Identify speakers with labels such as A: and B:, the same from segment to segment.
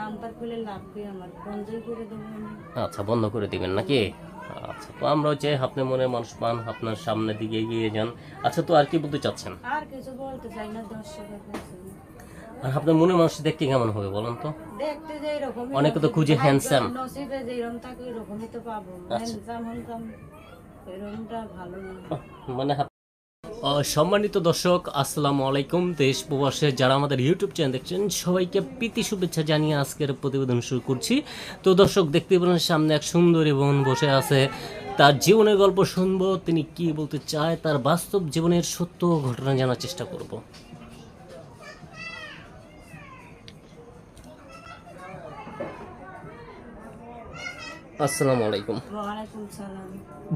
A: Number খুলে লাভ কি আমার। বন্ধই করে দেবো
B: আচ্ছা বন্ধ করে দিবেন নাকি? আচ্ছা তো আমরা হচ্ছে আপনি মনে মানুষ পান আপনার সামনের দিকে এগিয়ে যান। আচ্ছা তো আর কি বলতে চাচ্ছেন?
A: আর কিছু বলতে চাই না দর্শকের কাছে
B: আর আপনার মনে মানুষ দেখতে কেমন হবে বলেন তো?
A: দেখতে যে এরকম
B: অনেকে তো খুঁজে handsome।
A: নসিবে যে এরকম থাকে এরকমই তো পাবো। হ্যান্ডসাম হ্যান্ডসাম এরকমটা ভালো না।
B: মানে সম্মানিত দর্শক, আসসালামু আলাইকুম। দেশ প্রবাসে যারা আমাদের ইউটিউব চ্যানেল দেখছেন, সবাইকে প্রীতি শুভেচ্ছা জানিয়ে আজকের প্রতিবেদন শুরু করছি। তো দর্শক, দেখতে পেলেন সামনে এক সুন্দরী বোন বসে আছে। তার জীবনের গল্প শুনব, তিনি কি বলতে চায়, তার বাস্তব জীবনের সত্য ঘটনা জানার চেষ্টা করব। আসসালামু আলাইকুম।
A: ওয়ালাইকুম সালাম।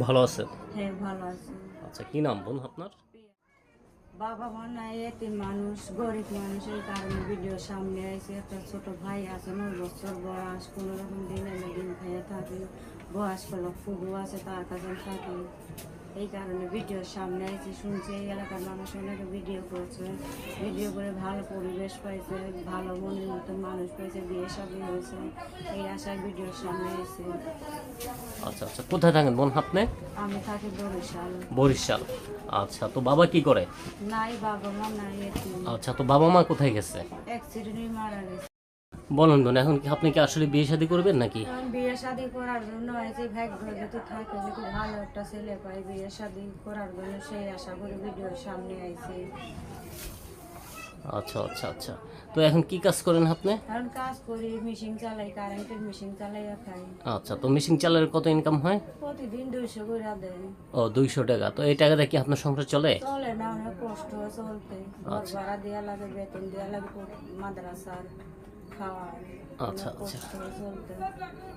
B: ভালো আছেন?
A: হ্যাঁ ভালো আছি।
B: আচ্ছা কি নাম বোন আপনার?
A: বাবা মা নাই এতিম মানুষ গরিব মানুষ এই কারণে ভিডিও সামনে আছে একটা ছোট ভাই আছে নয় বছর বয়স কোনো রকম দিন এনে দিন খাইয়ে থাকি। বয়স্ক লোক ফুগু আছে তার কাছে থাকি। এই কারণে ভিডিও সামনে আছে শুনছে এই এলাকার মানুষ অনেকে ভিডিও করছে। ভিডিও করে ভালো পরিবেশ পাইছে ভালো মনের মতো মানুষ পাইছে বিয়ে শাদী হয়েছে। এই আশায় ভিডিওর সামনে এসে
B: আচ্ছা আচ্ছা কোথায় থাকেন বোন আপনি?
A: আমি থাকি বরিশাল।
B: বরিশাল। আচ্ছা তো বাবা কি করে?
A: নাই বাবা মা নাই
B: আচ্ছা তো বাবা মা কোথায় গেছে?
A: অ্যাক্সিডেন্টে মারা গেছে।
B: বলেন বোন এখন কি আপনি কি আসলে বিয়ে শাদী করবেন নাকি?
A: বিয়ে শাদী করার জন্য হয়েছে ভাগ্য যদি থাকে যদি ভালো একটা ছেলে পাই বিয়ে শাদী করার জন্য সেই আশা করি ভিডিওর সামনে আইছে।
B: আচ্ছা আচ্ছা আচ্ছা। তো এখন কি কাজ করেন আপনি?
A: কারণ কাজ করি মেশিন চালাই কারেন্টের মেশিন চালাইয়া খাই।
B: আচ্ছা তো মেশিন চালের কত ইনকাম হয়?
A: প্রতিদিন দুইশো করে দেয়।
B: ও দুইশো টাকা। তো এই টাকাটা কি আপনার সংসার চলে?
A: চলে না অনেক কষ্ট চলতে। ঘর ভাড়া দেওয়া লাগে বেতন দেয়া লাগে মাদ্রাসার।
B: আচ্ছা,
A: চলতে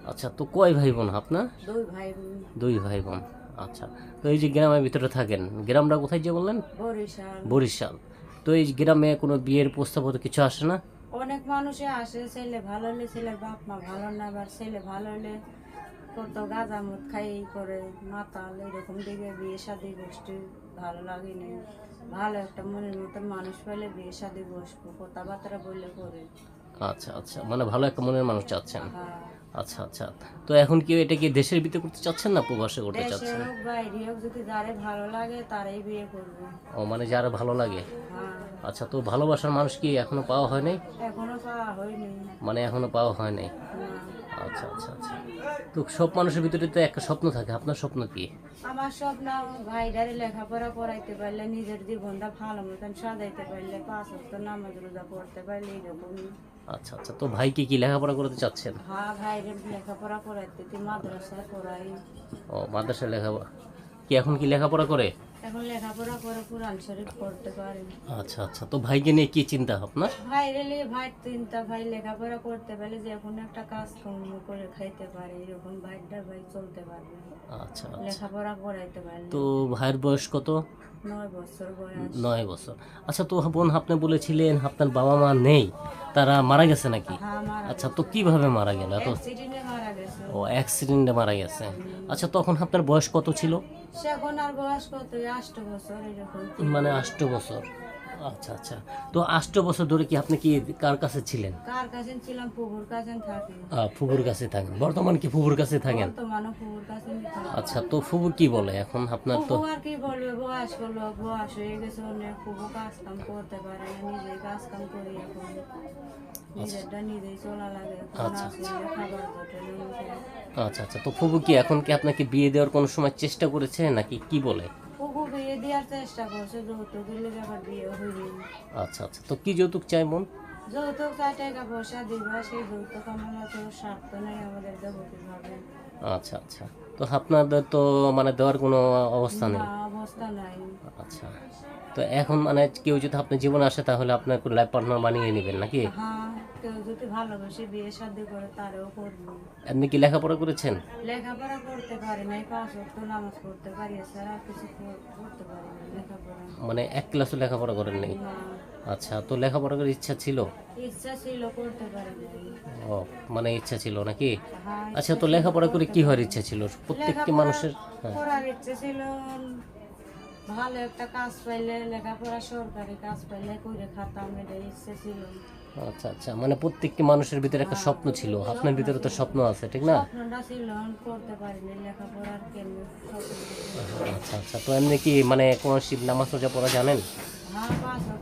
B: আচ্ছা। তো কয় ভাই বোন আপনার?
A: দুই ভাই। বোন
B: দুই ভাই বোন আচ্ছা। তো এই যে গ্রামের ভিতরে থাকেন গ্রামটা কোথায় যে বললেন?
A: বরিশাল।
B: বরিশাল। তো এই গ্রামে কোনো বিয়ের প্রস্তাব তো কিছু আসে না?
A: অনেক মানুষে আসে ছেলে ভালো হলে ছেলের বাপ মা ভালো না আবার ছেলে ভালো হলে কত গাঁজা মুখ খাই করে মাতাল এরকম দিকে বিয়ে শাদি গোষ্ঠী ভালো লাগে না। ভালো একটা মনের মতন মানুষ পেলে বিয়ে শাদি বসবো কথাবার্তা বললে করে।
B: আচ্ছা আচ্ছা। মানে ভালো একটা মনের মানুষ চাচ্ছেন।
A: হ্যাঁ।
B: আচ্ছা আচ্ছা। তো এখন কি এটা কি দেশের ভিতরে করতে চাচ্ছেন না প্রবাসে করতে চাচ্ছেন?
A: যদি যারে ভালো লাগে তারাই বিয়ে করব।
B: ও মানে যারা ভালো লাগে।
A: হ্যাঁ।
B: আচ্ছা তো ভালোবাসার মানুষ কি এখনও পাওয়া হয়নি?
A: এখনও পাওয়া হয়নি।
B: মানে এখনও পাওয়া হয়। নাই
A: না
B: আচ্ছা আচ্ছা আচ্ছা। তো সব মানুষের ভিতরে তো একটা স্বপ্ন থাকে আপনার স্বপ্ন কি?
A: আমার স্বপ্ন ভাইডারে লেখাপড়া পড়াইতে পারলে নিজের জীবনটা ভালো মতন সাজাইতে পারলে পাঁচ অক্ট নামাজ রোজা পড়তে পারলে এরকমই
B: আচ্ছা আচ্ছা। তো ভাইকে কি লেখাপড়া করতে চাচ্ছেন?
A: হ্যাঁ ভাইরে লেখাপড়া পড়াইতে মাদ্রাসায় পড়াই।
B: ও মাদ্রাসায় লেখাপড়া। কি এখন কি লেখাপড়া করে?
A: এখন লেখাপড়া করে কোরআন শরীফ পড়তে পারে
B: আচ্ছা আচ্ছা। তো ভাইকে নিয়ে কি চিন্তা আপনার
A: ভাই রেলে ভাই চিন্তা ভাই লেখাপড়া করতে পারলে যে এখন একটা কাজ কর্ম করে খাইতে পারে এরকম ভাইটা ভাই চলতে পারবে
B: আচ্ছা আচ্ছা।
A: লেখাপড়া করাইতে পারলে।
B: তো ভাইয়ের বয়স কত?
A: নয় বছর
B: আচ্ছা তো বোন আপনি বলেছিলেন আপনার বাবা মা নেই তারা মারা গেছে নাকি?
A: হ্যাঁ
B: আচ্ছা তো কীভাবে মারা গেল? এত ও অ্যাক্সিডেন্টে মারা গেছে। আচ্ছা তখন আপনার বয়স কত ছিল? মানে আষ্ট বছর। আচ্ছা আচ্ছা। তো আষ্ট বছর ধরে কি আপনি কি কার কাছে ছিলেন?
A: কার কাছে ছিলাম? পুকুর কাছে থাকি।
B: ফুবুর কাছে থাকেন। বর্তমান কি ফুবুর কাছে থাকেন?
A: বর্তমানে পুকুর কাছে
B: আচ্ছা তো ফুবু কি বলে? এখন আপনার তো
A: আর কি বলবে? বয়স করল বয়স হয়ে গেছে অনেক। পুকু কাজ কাম করতে পারে না নিজে কাজ কাম করি এখন। নিজেরটা নিজেই চলা লাগে।
B: আচ্ছা।
A: না।
B: আচ্ছা আচ্ছা। তো ফুবু কি এখন কি আপনাকে বিয়ে দেওয়ার কোনো সময় চেষ্টা করেছে? নাকি কি বলে?
A: দেওয়ার চেষ্টা করছে আবার বিয়ে
B: আচ্ছা আচ্ছা। তো কি যৌতুক চাই বোন
A: যৌতুক চাই টাকা পয়সা দিবা সেই যৌতুক আমরা তো স্বার্থ নেই আমাদের দেবো কীভাবে
B: আচ্ছা আচ্ছা। তো আপনাদের তো মানে দেওয়ার কোনো অবস্থা নেই?
A: অবস্থা নাই।
B: আচ্ছা। তো এখন মানে কেউ যদি আপনার জীবন আসে তাহলে আপনার লাইফ পার্টনার বানিয়ে নেবেন নাকি?
A: হ্যাঁ যদি ভালোবাসে বিয়ে শাদি করে তারও করব।
B: আপনি কি লেখাপড়া করেছেন?
A: লেখাপড়া করতে পারি নাই পাঁচ ওয়াক্ত নামাজ পড়তে পারি এছাড়া কিছু করতে পারি না লেখাপড়া।
B: মানে এক ক্লাসও লেখাপড়া করেন নেই? আচ্ছা তো লেখাপড়া করার ইচ্ছা ছিল?
A: ইচ্ছা ছিল করতে পারি
B: ও মানে ইচ্ছা ছিল নাকি?
A: হ্যাঁ
B: আচ্ছা তো লেখাপড়া করে কি হওয়ার ইচ্ছা ছিল? প্রত্যেকটি মানুষের হ্যাঁ।
A: করার ইচ্ছে ছিল ভালো একটা কাজ পাইলে লেখাপড়া সরকারি কাজ পাইলে করে খাতাম এটা ইচ্ছে ছিল।
B: আচ্ছা আচ্ছা। মানে প্রত্যেকটি মানুষের ভিতরে একটা স্বপ্ন ছিল। আপনার ভিতরে তো স্বপ্ন আছে ঠিক না? আচ্ছা আচ্ছা। তো এমনি কি মানে কোন শিব নামাজ রোজা পড়া জানেন
A: হ্যাঁ পাঁচ ওয়াক্ত নামাজ পড়তে পারি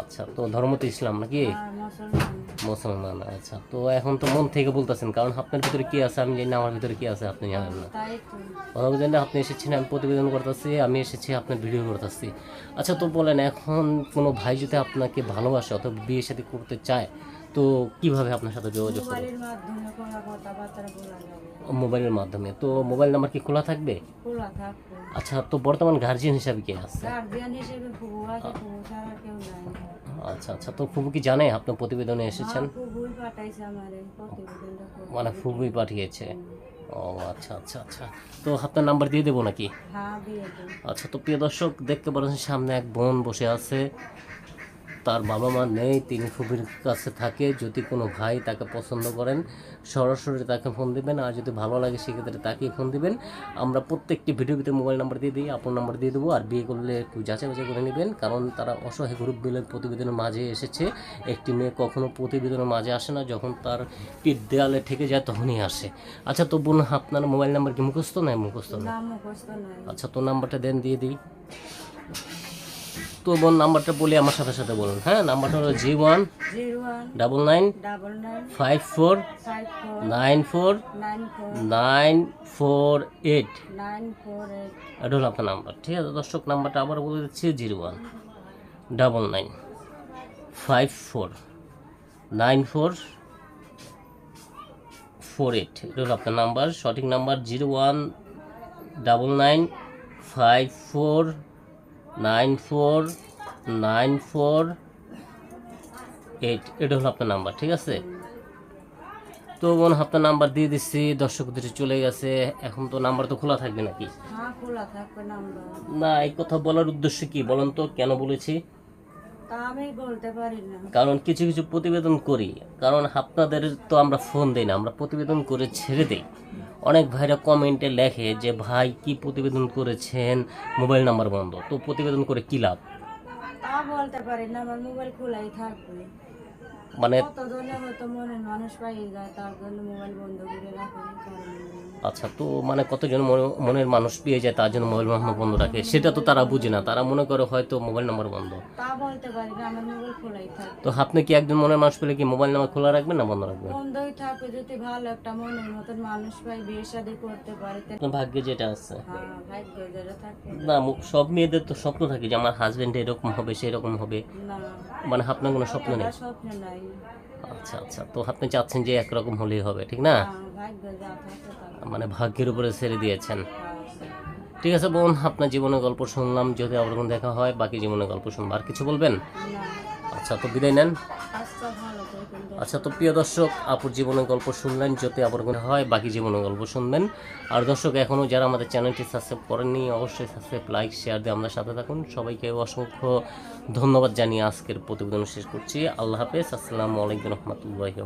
B: আচ্ছা তো ধর্ম তো ইসলাম নাকি?
A: মুসলমান।
B: মুসলমান আচ্ছা। তো এখন তো মন থেকে বলতেছেন কারণ আপনার ভিতরে কি আছে? আমি জানি না আমার ভিতরে কি আছে আপনি জানেন না।
A: তাই
B: জানি আপনি এসেছেন আমি প্রতিবেদন করতেছি আমি এসেছি আপনার ভিডিও করতেছি। আচ্ছা তো বলেন এখন কোনো ভাই যদি আপনাকে ভালোবাসে অথবা বিয়ে সাথে করতে চায় তো কীভাবে আপনার সাথে যোগাযোগ করবে?
A: মোবাইলের মাধ্যমে কথাবার্তা বলা যাবে
B: মোবাইলের মাধ্যমে। তো মোবাইল নাম্বার কি খোলা থাকবে?
A: খোলা থাকবে।
B: আচ্ছা তো বর্তমান গার্জিয়ান হিসাবে কে আছে?
A: গার্জিয়ান হিসেবে ফুবু আছে ফুবু ছাড়া কেউ নাই।
B: আচ্ছা আচ্ছা তো ফুবু কি জানে? আপনি প্রতিবেদনে এসেছেন?
A: ফুবুই পাঠাইছে আমার প্রতিবেদনটা
B: মানে ফুবুই পাঠিয়েছে। ও আচ্ছা আচ্ছা আচ্ছা। তো আপনার নাম্বার দিয়ে দেবো নাকি?
A: হ্যাঁ
B: আচ্ছা তো প্রিয় দর্শক দেখতে পাচ্ছেন সামনে এক বোন বসে আছে। তার বাবা মা নেই তিনি খুবির কাছে থাকে। যদি কোনো ভাই তাকে পছন্দ করেন সরাসরি তাকে ফোন দিবেন। আর যদি ভালো লাগে সেক্ষেত্রে তাকেই ফোন দিবেন। আমরা প্রত্যেকটি ভিডিও ভিতরে মোবাইল নাম্বার দিয়ে দিই আপনার নাম্বার দিয়ে দেবো। আর বিয়ে করলে একটু যাচাই বাছাই করে নেবেন কারণ তারা অসহায় গ্রুপ বিলের প্রতিবেদনের মাঝে এসেছে। একটি মেয়ে কখনো প্রতিবেদনের মাঝে আসে না যখন তার পিঠ দেয়ালে ঠেকে যায় তখনই আসে। আচ্ছা তো বোন আপনার মোবাইল নাম্বার কি মুখস্থ? নয় মুখস্থ না
A: নাম মুখস্থ নাই।
B: আচ্ছা তো নাম্বারটা দেন দিয়ে দিই। তো বোন নাম্বারটা বলি আমার সাথে সাথে বলুন হ্যাঁ? নাম্বারটা হলো জি one double nine five four nine four
A: nine four
B: eight. এটা হলো আপনার নাম্বার ঠিক আছে? দর্শক নাম্বারটা আবার বলে দিচ্ছি zero one double nine five four nine four four eight. এটা হলো আপনার নাম্বার সঠিক number zero one double nine five four nine four nine four eight. এটা হলো আপনার নাম্বার ঠিক আছে? তো বোন আপনার নাম্বার দিয়ে দিচ্ছি দর্শকদের চলে গেছে। এখন তো নাম্বার তো খোলা থাকবে নাকি?
A: হ্যাঁ
B: না এই কথা বলার উদ্দেশ্য কি বলেন তো? কেন বলেছি? কারণ কিছু কিছু প্রতিবেদন করি। কারণ আপনাদের তো আমরা ফোন দিই না আমরা প্রতিবেদন করে ছেড়ে দিই। অনেক ভাইরা কমেন্টে লেখে যে ভাই কি প্রতিবেদন করেছেন? মোবাইল নাম্বার বন্ধ। তো প্রতিবেদন করে কি লাভ?
A: তা বলতে পারি না আমার মোবাইল খোলাই থাকবে।
B: মানে
A: কতজনে হয়তো মনের মানুষ পাইয়ে যায় তার জন্য মোবাইল বন্ধ করে রাখে।
B: আচ্ছা তো মানে কতজন মনে- মনের মানুষ পেয়ে যায় তার জন্য মোবাইল নাম্বার বন্ধ রাখে? সেটা তো তারা বুঝে না। তারা মনে করে হয়তো মোবাইল নাম্বার বন্ধ।
A: তা
B: আপনি কি একজন মনের মানুষ পেলে কি মোবাইল নাম্বার খোলা রাখবেন না বন্ধ রাখবেন?
A: বন্ধই থাকবে যদি ভালো একটা মনের মতন মানুষ পাই বিয়ে শাদী করতে পারে
B: ভাগ্যে যেটা আছে।
A: হ্যাঁ
B: না সব মেয়েদের তো স্বপ্ন থাকে যে আমার হাজবেন্ড এরকম হবে সেরকম হবে। মানে আপনার কোনো স্বপ্ন নেই?
A: এটা স্বপ্ন নাই।
B: আচ্ছা আচ্ছা তো আপনি চাচ্ছেন যে একরকম হলেই হবে ঠিক না? মানে ভাগ্যের উপরে ছেড়ে দিয়েছেন। ঠিক আছে বোন, আপনার জীবনের গল্প শুনলাম, যদি আবার দেখা হয়, বাকি জীবনের গল্প শুনব। আর কিছু বলবেন? আচ্ছা তো বিদায় নেন।
A: আচ্ছা
B: তো প্রিয় দর্শক, আপুর জীবনের গল্প শুনলেন, যদি আবার কোনো হয়, বাকি জীবনের গল্প শুনবেন। আর দর্শক এখনও যারা আমাদের চ্যানেলটি সাবস্ক্রাইব করেননি, অবশ্যই সাবস্ক্রাইব, লাইক, শেয়ার দিয়ে আমরা সাথে থাকুন। সবাইকে অসংখ্য ধন্যবাদ জানিয়ে আজকের প্রতিবেদন শেষ করছি। আল্লাহ হাফেজ, আসসালামু আলাইকুম রহমতুল্লাহি